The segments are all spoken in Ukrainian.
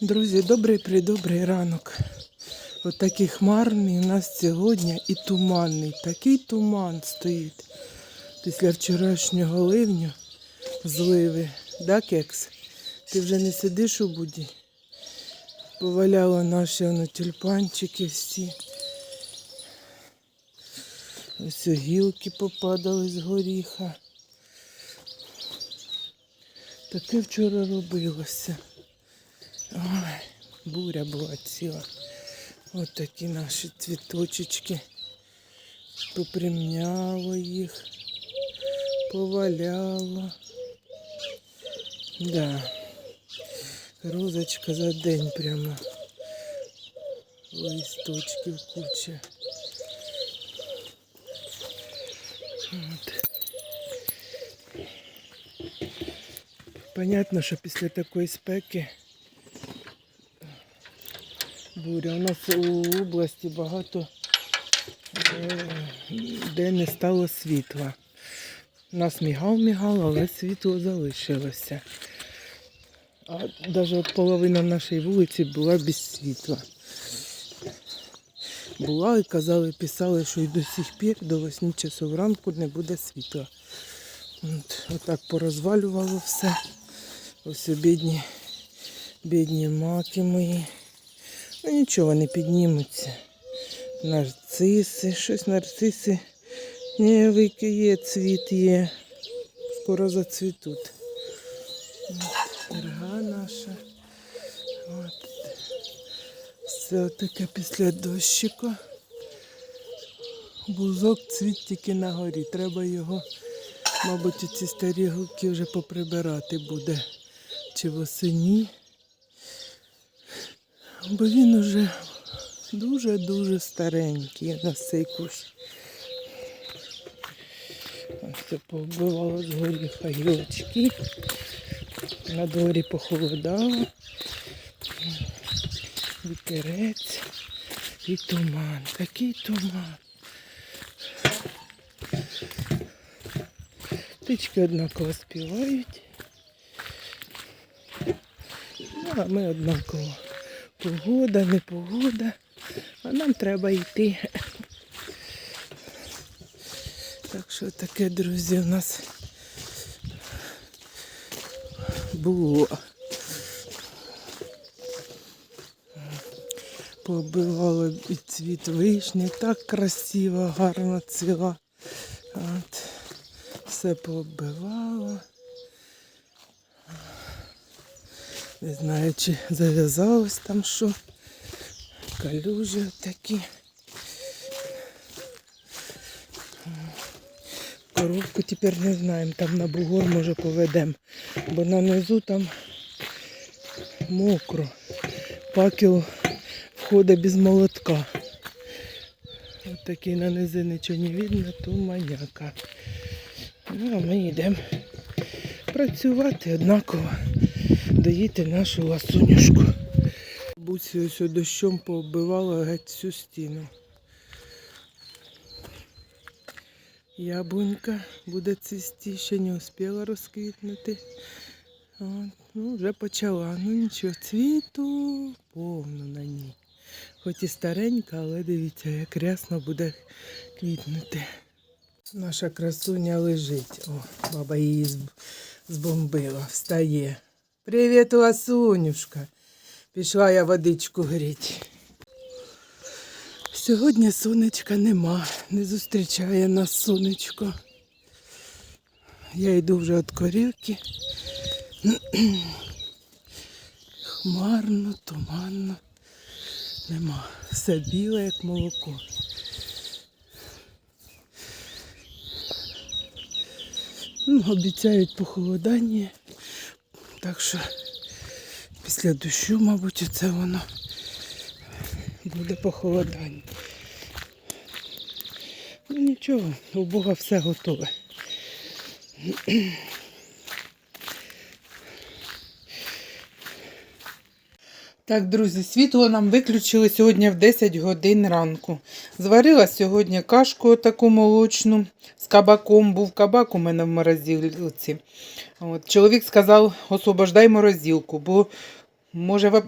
Друзі, добрий придобрий ранок. От такий хмарний у нас сьогодні і туманний. Такий туман стоїть після вчорашнього ливню, зливи. Да, кекс? Ти вже не сидиш у буді? Поваляло наші воно, тюльпанчики всі. Ось гілки попадали з горіха. Таке вчора робилося. Буря була ціла. Ось такі наші цвіточечки. Попрямняло їх, поваляло. Да. Розочка за день прямо. Листочків куча. От. Понятно, що після такої спеки буря. У нас у області багато е, де не стало світла. У нас мігав мігав, але світло залишилося. А навіть половина нашої вулиці була без світла. Була і казали, писали, що і до сих пір до 8 часов ранку не буде світла. От, отак порозвалювало все. Ось бідні, бідні маки мої. Ну нічого, вони піднімуться. Нарциси, щось нарциси. Не вики є, цвіт є. Скоро зацвітуть. От, наша. От. Все таке після дощика. Бузок цвіт тільки на горі. Треба його, мабуть, ці старі гілки вже поприбирати буде. Чи восені. Бо він уже дуже-дуже старенький на цей кущ. Це повбивало з горіха гілочки. На дворі похолодало. Вітерець і туман. Такий туман. Птички однаково співають. Ну, а ми однаково. Погода, не погода. А нам треба йти. Так що таке, друзі, у нас було. Побивало і цвіт вишні, так красиво, гарно цвіла. От. Все побивало. Не знаю, чи зав'язалось там що. Калюжі такі. Коровку тепер не знаємо, там на бугор може поведемо, бо на низу там мокро. Пакел входить без молотка. Ось такий на низи нічого не видно, то маняка. Ну, а ми йдемо працювати однаково, доїти нашу ласунюшку. Буці ось дощом пооббивала геть всю стіну. Яблунька буде цвісти, ще не успіла розквітнути. От, ну, вже почала. Ну нічого, цвіту повно на ній. Хоч і старенька, але дивіться, як рясно буде квітнути. Наша красуня лежить. О, баба її збомбила, встає. Привіт, ласунюшка. Пішла я водичку гріти. Сьогодні сонечка нема, не зустрічає нас сонечко. Я йду вже від корівки. Хмарно, туманно. Нема. Все біле, як молоко. Ну, обіцяють похолодання. Так що після дощу, мабуть, це воно буде похолодання. Ну нічого, у Бога все готове. Так, друзі, світло нам виключили сьогодні в 10 годин ранку. Зварила сьогодні кашку таку молочну з кабаком. Був кабак у мене в морозилці. От, чоловік сказав, освобождай морозилку, бо Може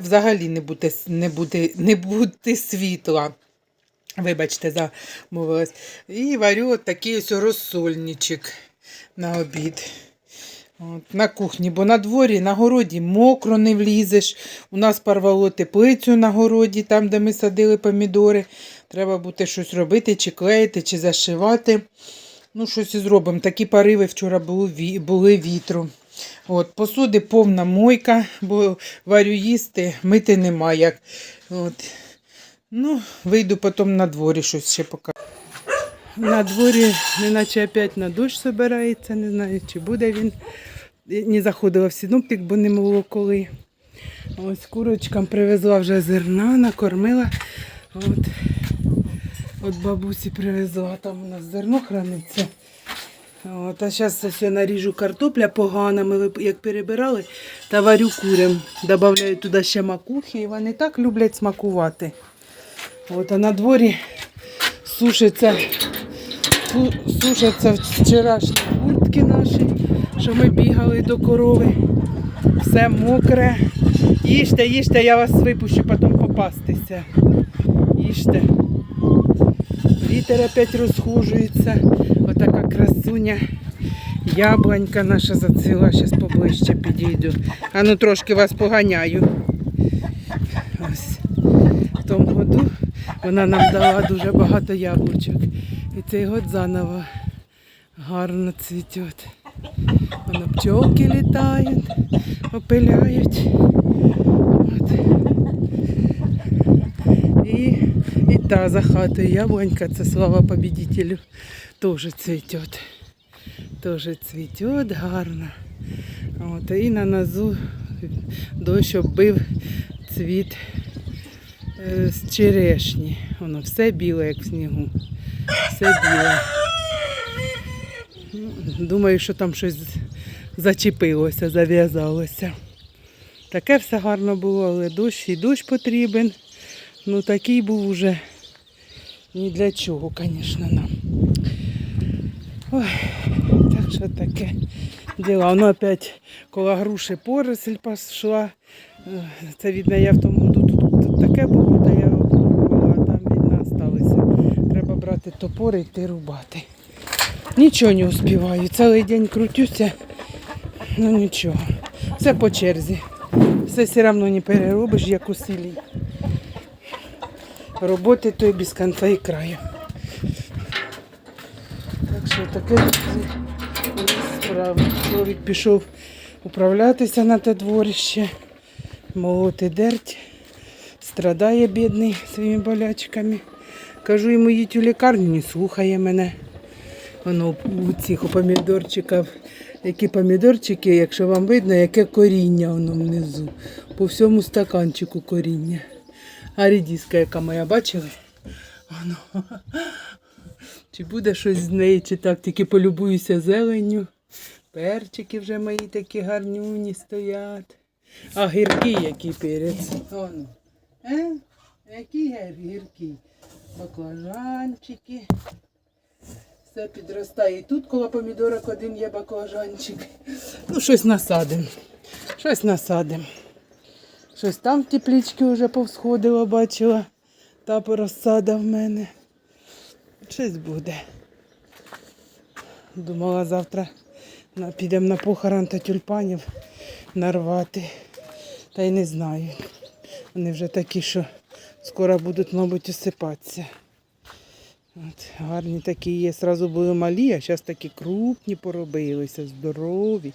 взагалі не бути, не бути, не бути світла. Вибачте, замовилась. І варю от такий ось розсольничок на обід. От, на кухні, бо на дворі, на городі мокро не влізеш. У нас порвало теплицю на городі, там, де ми садили помідори. Треба буде щось робити, чи клеїти, чи зашивати. Ну, щось і зробимо. Такі пориви вчора були, були вітру. От, посуди повна мойка, бо варю їсти, мити нема як. От. Ну, вийду потім на дворі щось ще покажу. На дворі, неначе опять на дощ збирається, не знаю, чи буде він. Не заходила в синоптик, бо не було коли. Ось курочкам привезла вже зерна, накормила. От, от бабусі привезла, там у нас зерно храниться. От, а зараз я наріжу картопля погана, ми як перебирали, та варю курям. Добавляю туди ще макухи, і вони так люблять смакувати. От, а на дворі сушиться, сушаться вчорашні куртки що ми бігали до корови. Все мокре. Їжте, їжте, я вас випущу потім попастися. Їжте. Вітер опять розхожується. Отака красуня. Яблонька наша зацвіла, зараз поближче підійду. А ну трошки вас поганяю. Ось. В тому году вона нам дала дуже багато яблучок. І цей год заново гарно цвіте. Воно пчолки літають, опиляють. От. І, і та за хатою яблонька, це слава победителю, теж цвіте. Теж цвіте гарно. От, і на нозу дощ оббив цвіт е, з черешні. Воно все біле, як в снігу. Все біле. Думаю, що там щось зачепилося, зав'язалося. Таке все гарно було, але дощ і дощ потрібен. Ну такий був уже ні для чого, звісно, нам. Ой, так що таке діла. Воно опять коло груші поросль пішла. Це видно, я в тому году тут, тут таке було, та я обрубувала, а там видно сталося. Треба брати топори йти рубати. Нічого не успіваю. Цілий день крутюся. Ну нічого. Все по черзі. Все все одно не переробиш, як у селі. Роботи то й без кінця і краю. Так що таке справа. Чоловік пішов управлятися на те дворище, молоти дерть, страдає бідний своїми болячками. Кажу йому їдь у лікарню, не слухає мене. Воно у цих у помідорчиків, які помідорчики, якщо вам видно, яке коріння воно внизу. По всьому стаканчику коріння. А рідіска, яка моя, бачили? Воно. Чи буде щось з неї, чи так, тільки полюбуюся зеленню. Перчики вже мої такі гарнюні стоять. А гіркий який перець. Воно. Е? Який гір- гіркий. Баклажанчики. Все підростає. І тут коло помідорок один є баклажанчик. Ну, щось насадимо. Щось насадимо. Щось там теплічки вже повсходило, бачила. Та порозсада в мене. Щось буде. Думала завтра підемо на похорон та тюльпанів нарвати. Та й не знаю. Вони вже такі, що скоро будуть, мабуть, осипатися. От, гарні такі є. Сразу були малі, а зараз такі крупні поробилися, здорові.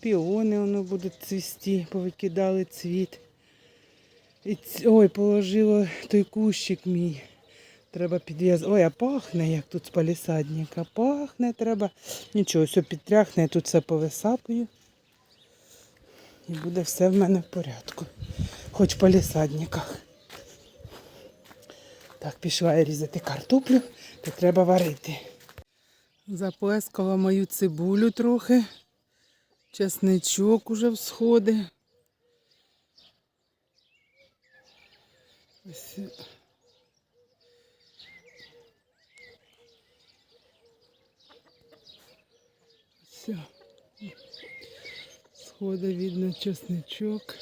Піони воно будуть цвісти, повикидали цвіт. І ць- ой, положила той кущик мій. Треба підв'язати. Ой, а пахне, як тут з палісадника. Пахне, треба. Нічого, все підтряхне, я тут все повисапую. І буде все в мене в порядку. Хоч в палісадниках. Так, пішла я різати картоплю, то треба варити. Заплескала мою цибулю трохи. Чесничок уже всходить. Ось. Все. Сходить видно чесничок.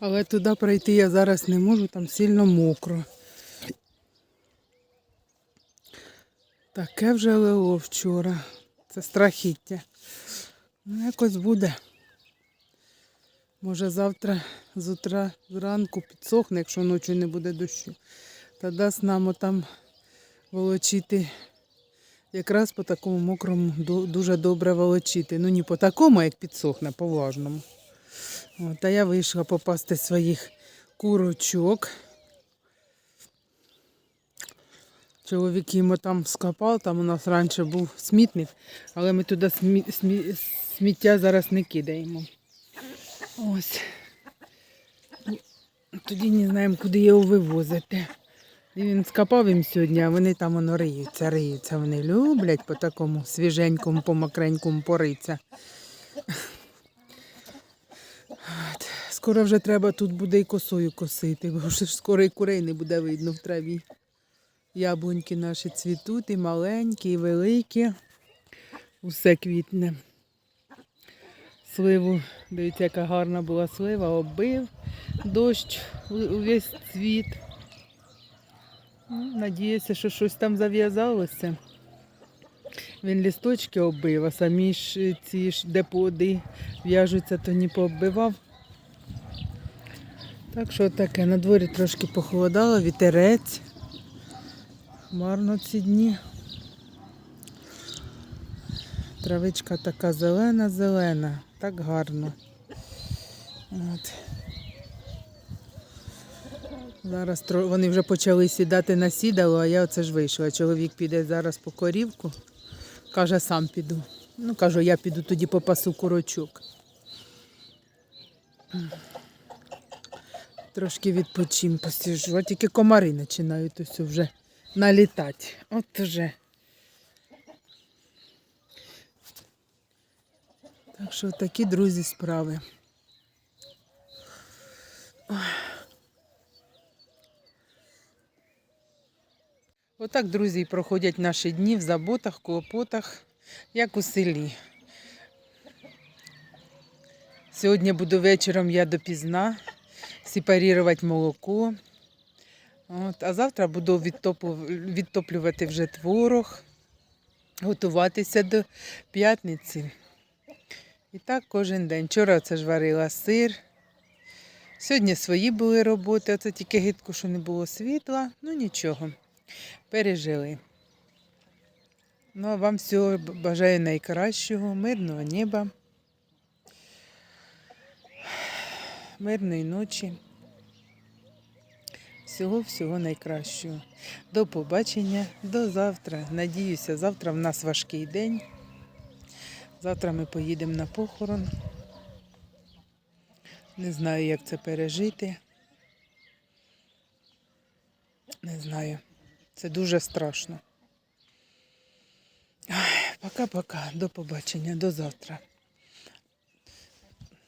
Але туди пройти я зараз не можу, там сильно мокро. Таке вже лило вчора. Це страхіття. Ну, якось буде. Може завтра з утра зранку підсохне, якщо ночі не буде дощу. Та дасть нам там волочити. Якраз по такому мокрому дуже добре волочити. Ну не по такому, як підсохне, по влажному. От, а я вийшла попасти своїх курочок. Чоловік йому там скопав, там у нас раніше був смітник, але ми туди смі... смі... сміття зараз не кидаємо. Ось. Тоді не знаємо, куди його вивозити. І він скопав їм сьогодні, а вони там воно риються, риються. Вони люблять по такому свіженькому, по мокренькому пориться. Скоро вже треба тут буде і косою косити, бо вже скоро і курей не буде видно в траві. Яблуньки наші цвітуть, і маленькі, і великі. Усе квітне. Сливу, дивіться, яка гарна була слива, оббив дощ увесь цвіт. Ну, Надіюся, що щось там зав'язалося. Він лісточки оббив, а самі ж е, ці ж де плоди в'яжуться, то не пооббивав. Так що таке, на дворі трошки похолодало, вітерець. Марно ці дні. Травичка така зелена-зелена, так гарно. От. Зараз вони вже почали сідати на сідало, а я оце ж вийшла. Чоловік піде зараз по корівку. Каже, сам піду. Ну, кажу, я піду тоді попасу курочок. Трошки відпочим, посіжу. А тільки комари починають ось вже налітати. От уже. Так що такі друзі справи. Отак, друзі, проходять наші дні в заботах, клопотах, як у селі. Сьогодні буду вечором я допізна сепарувати молоко. От, а завтра буду відтоплювати вже творог, готуватися до п'ятниці. І так кожен день. Вчора це ж варила сир. Сьогодні свої були роботи, оце тільки гидко, що не було світла. Ну нічого, пережили. Ну, а вам всього бажаю найкращого, мирного неба, мирної ночі. Всього-всього найкращого. До побачення, до завтра. Надіюся, завтра в нас важкий день. Завтра ми поїдемо на похорон. Не знаю, як це пережити. Не знаю. Це дуже страшно. Пока-пока. До побачення, до завтра.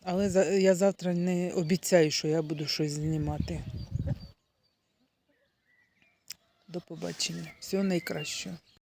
Але за- я завтра не обіцяю, що я буду щось знімати. До побачення. Всього найкращого.